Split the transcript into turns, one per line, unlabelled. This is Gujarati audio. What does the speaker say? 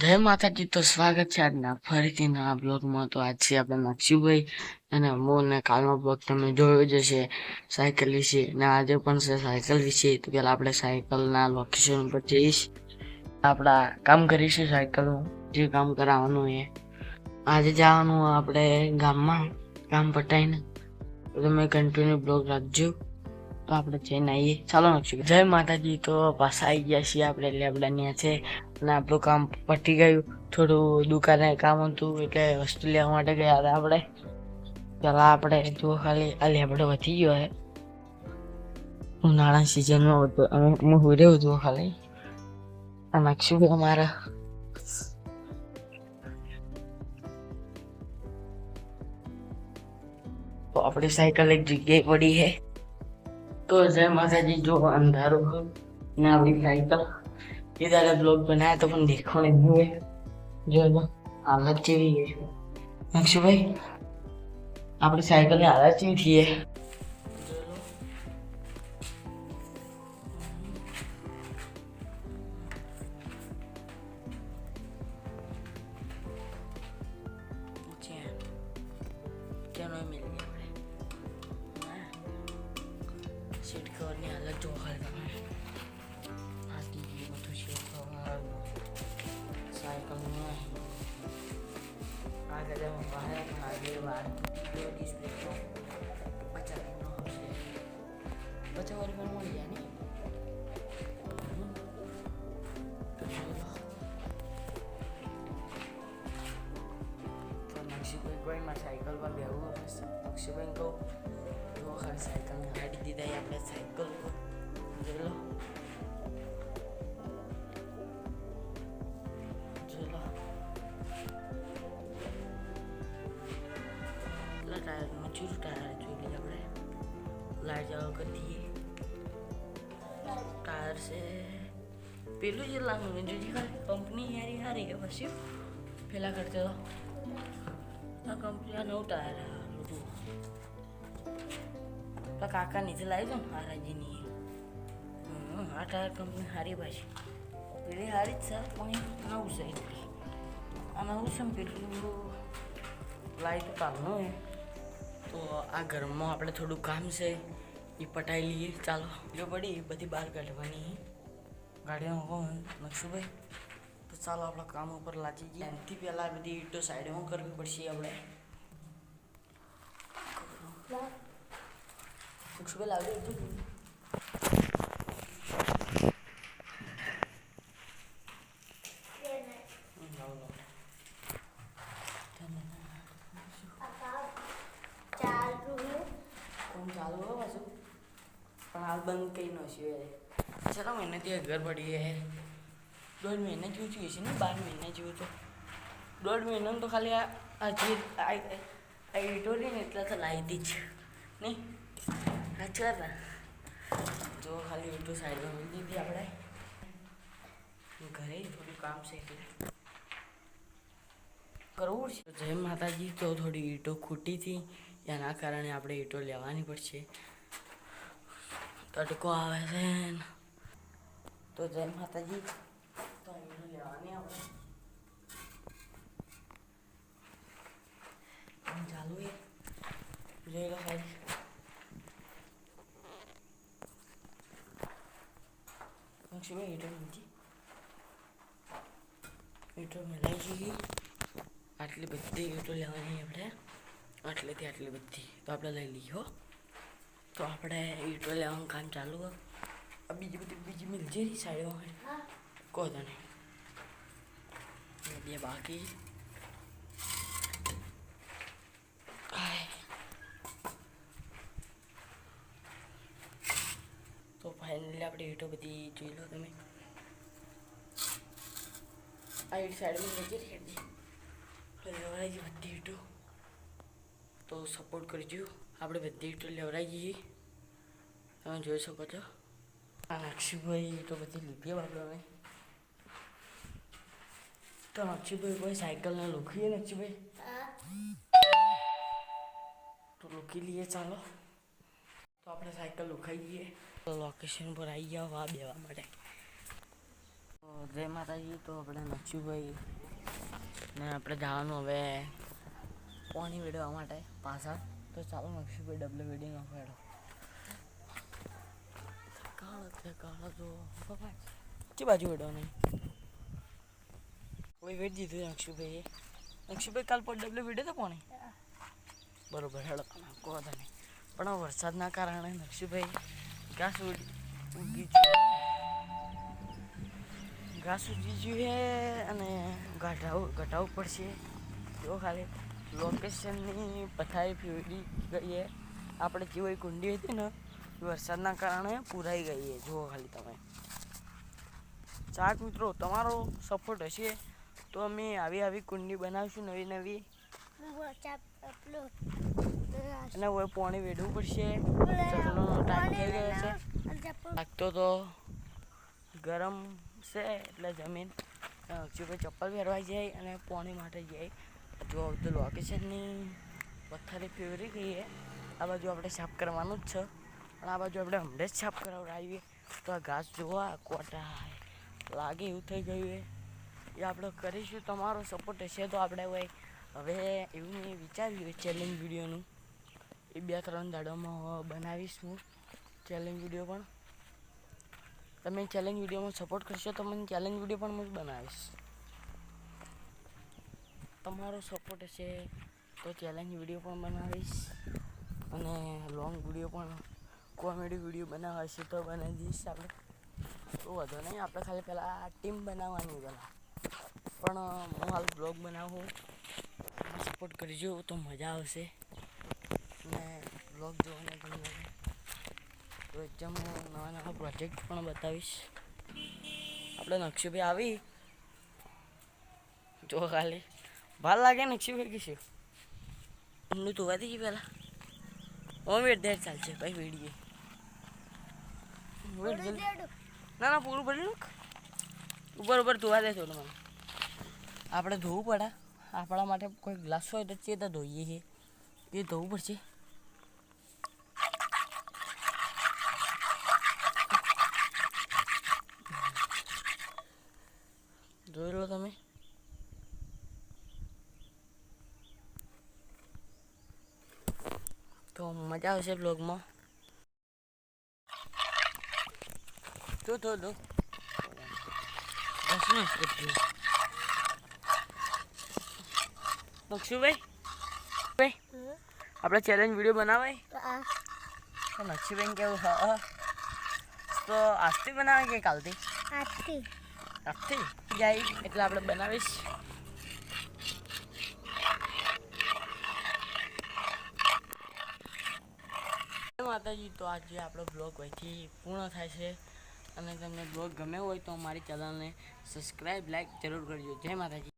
જય માતાજી, તો સ્વાગત છે આજના ફરીથી નવા બ્લોગમાં. તો આજથી આપણે નક્ષીભાઈ અને મો ને કાલનો બ્લોગ તમે જોયો જ હશે, સાયકલ વિશે. ને આજે પણ છે સાયકલ વિશે. તો પહેલાં આપણે સાયકલના લોકેશન ઉપર જઈશ. આપણા કામ કરીશું સાયકલનું, જે કામ કરાવવાનું એ આજે જવાનું આપણે ગામમાં કામ પટાઈને. તમે કન્ટિન્યુ બ્લોગ રાખજો. તો આપણે જઈને આવીએ. ચાલો નક્ષી જય માતાજી. તો પાછા આવી ગયા છીએ આપણે. લેબડા ત્યાં છે. અને આપણું કામ પટી ગયું. થોડું દુકાને કામ હતું. એટલે વસ્તુ લેવા માટે ગયા હતા આપણે. પેલા આપણે જો ખાલી. આ લેબડો વધી ગયો હે. ઉનાળા સિઝનમાં હતો. અમે હું હુર્યો હતો ખાલી. આ નક્ષી અમારા? તો આપણી સાયકલ એક જગ્યાએ પડી છે તો જય માતાજી, જો અંધારું ને આપણી સાયકલ એ તારે બ્લોગ બનાવ્યા તો પણ દેખો નહીં હોય. જો હાલત જેવી છે. નક્ષુભાઈ આપણી સાયકલની હાલત કેવી થઈ આગળ એમાં બહાર પણ આગળ બહાર ડિસ્પ્લે તો પચાસ નો હશે વાળી પણ મળી જાય ને તો નક્ષીભાઈ કોઈ માં સાયકલ પર બેહવું પડશે નક્ષીભાઈ કહું જો ખાલી સાયકલને હાડી દીધા આપણે સાયકલ પર જોઈ લો ટાયર મજૂર ટાયર જોઈ લઈએ આપણે લાઈટ ચાલુ કરી દઈએ ટાયર છે પેલું જ લાગુ જોજી ખાલી કંપની યારી હારી કે પછી પેલા કરતે તો આ કંપની આ નવું ટાયર આ બધું પેલા કાકા નીચે લાવી દો ને હારાજીની હમ, આ ટાયર કંપની હારી પાછી પેલી હારી જ છે પણ નવું છે એટલી આ નવું છે ને પેલું લાવી તો કાલનું એ તો આ ઘરમાં આપણે થોડું કામ છે. એ પટાઈ લઈએ. ચાલો, જો પડી બધી બહાર કાઢવાની. ગાડીમાં કોણ નકશુભાઈ તો ચાલો, આપણા કામ ઉપર લાચી ગયા. એનાથી પહેલાં બધી ઈટો સાઈડમાં કરવી પડશે આપણે. નકશુભાઈ લાવી દીધું લાવો લાવો કોણ ચાલુ હો પાછું. પણ હાલ બંધ કઈ ન છે. ચાલો મહિનાથી ઘર પડી હે દોઢ મહિના જેવું થયું છે ને, બાર મહિના જેવું તો દોઢ મહિનાનું તો ખાલી આ જે આ રહી ને, એટલા તો લાવી દી જ. નહીં સાચી ને? જો ખાલી ઈટો સાઈડમાં મળી દીધી આપણે. ઘરે થોડું કામ છે એટલે. કરવું છે જય માતાજી, તો થોડી ઈંટો ખૂટી હતી. એના કારણે આપણે ઈંટો લેવાની પડશે. તડકો આવે છે તો જય માતાજી. તો ઈંટો લેવાની આપણે. ચાલુ એ જોઈ લો ખાલી લક્ષ્મીભાઈ ઈંટો મૂકી ઈંટો મેલાઈ આટલી બધી ઈંટો લેવાની આપણે. આટલેથી આટલી બધી. તો આપણે લઈ લઈએ હો. તો આપણે ઈટો લેવાનું કામ ચાલુ હો બીજી બધી બીજી મિલજે ની હોય કહો તને. બે બાકી. તો ફાઇનલી આપણે ઈટો બધી જોઈ લો તમે. આ ઈટ સાઈડમાં લઈ જઈ બધી ઈંટો. તો સપોર્ટ કરજો. આપણે બધી ઈંટો લેવડાવી જઈએ તમે જોઈ શકો છો. આ અક્ષુભાઈ તો બધી લીધી આપણે. તો નક્ષીભાઈ કોઈ સાયકલને લોખીએ નક્ષીભાઈ તો લોખી લઈએ ચાલો. તો આપણે સાયકલ લોખાઈ જઈએ લોકેશન પર આવી જાઓ, આ બેવા માટે. જય માતાજી, તો આપણે નક્ષુભાઈ ને આપણે જવાનું હવે. પાણી વેડવા માટે પાછા. તો ચાલો નક્ષુભાઈ ડબલ વેડી નો ફેડો કાળો છે બાજુ વેડવાનું? કોઈ વેડ દીધું નક્ષુભાઈએ નક્ષીભાઈ કાલ પર ડબલ વેડે તો પાણી? બરોબર હેડો કહો તને પણ આ વરસાદના કારણે નક્ષીભાઈ ઘાસ ઉગી ઘાસ ઉગી ગયું છે અને ઘટાવું ઘટાવવું પડશે. જો ખાલી. લોકેશનની પથારી ફેરવી ગઈ છે આપણે જેવી કુંડી હતી ને વરસાદના કારણે પુરાઈ ગઈ જુઓ ખાલી તમે. ચાક મિત્રો, તમારો સપોર્ટ હશે તો અમે આવી આવી કુંડી બનાવીશું નવી નવી. અને હવે પાણી વેડવું પડશે. ચકલાનો ટાઈમ થઈ ગયો છે. લાગતો તો ગરમ છે, એટલે જમીન અક્ષુભાઈ ચપ્પલ પહેરવાઈ જાય અને પાણી માટે જાય. જો બધું લોકેશનની પથ્થરી ફેવરી ગઈ છે આ બાજુ આપણે સાફ કરવાનું જ છે. પણ આ બાજુ આપણે હમણાં જ સાફ કરાવડાવીએ તો આ ઘાસ જોવા કોટા લાગે એવું થઈ ગયું એ એ આપણે કરીશું તમારો સપોર્ટ હશે તો આપણે ભાઈ હવે એવું મેં વિચાર્યું ચેલેન્જ વિડીયોનું એ બે ત્રણ દાડામાં બનાવીશું ચેલેન્જ વીડિયો પણ. તમે ચેલેન્જ વિડીયોમાં સપોર્ટ કરશો તો મને ચેલેન્જ વીડિયો પણ હું જ બનાવીશ. તમારો સપોર્ટ હશે તો ચેલેન્જ વીડિયો પણ બનાવીશ અને લોંગ વીડિયો પણ કોમેડી વીડિયો બનાવવા તો બનાવી દઈશ આપણે. તો વધુ નહીં, આપણે ખાલી પહેલાં ટીમ બનાવવાની પહેલાં. પણ હું હાલ બ્લોગ બનાવું. સપોર્ટ કરજો, તો મજા આવશે. અને બ્લોગ જોવાને ગમે તો એકદમ નવા નવા પ્રોજેક્ટ પણ બતાવીશ. આપણે નક્ષુભાઈ આવી. જો ખાલી. ભાલ લાગે નક્ષુભાઈ કે શું એમનું ધોવા દઈએ પહેલાં ઓ વેટ દેર ચાલશે ભાઈ વેડીએ ના ના પૂરું ભરી નાખ ઉપર ઉપર ધોવા દે થોડું મને આપણે ધોવું પડે. આપણા માટે કોઈ ગ્લાસ હોય તો ચેતા ધોઈએ છીએ એ ધોવું પડશે. જોઈ લો તમે તો મજા આવશે બ્લોગમાં તો તો તો બસ ને એટલું નક્ષુભાઈ ભાઈ આપણે ચેલેન્જ વીડિયો બનાવાય? તો નક્ષુભાઈ કેવું? હા હા. તો આજથી બનાવે કે કાલથી? આજથી. જાય એટલે આપણે બનાવીશ. માતાજી, તો આજે આપણો બ્લોગ અહીંથી પૂર્ણ થાય છે. અને તમને બ્લોગ ગમ્યો હોય તો અમારી ચેનલને સબસ્ક્રાઈબ લાઈક જરૂર કરજો. જય માતાજી.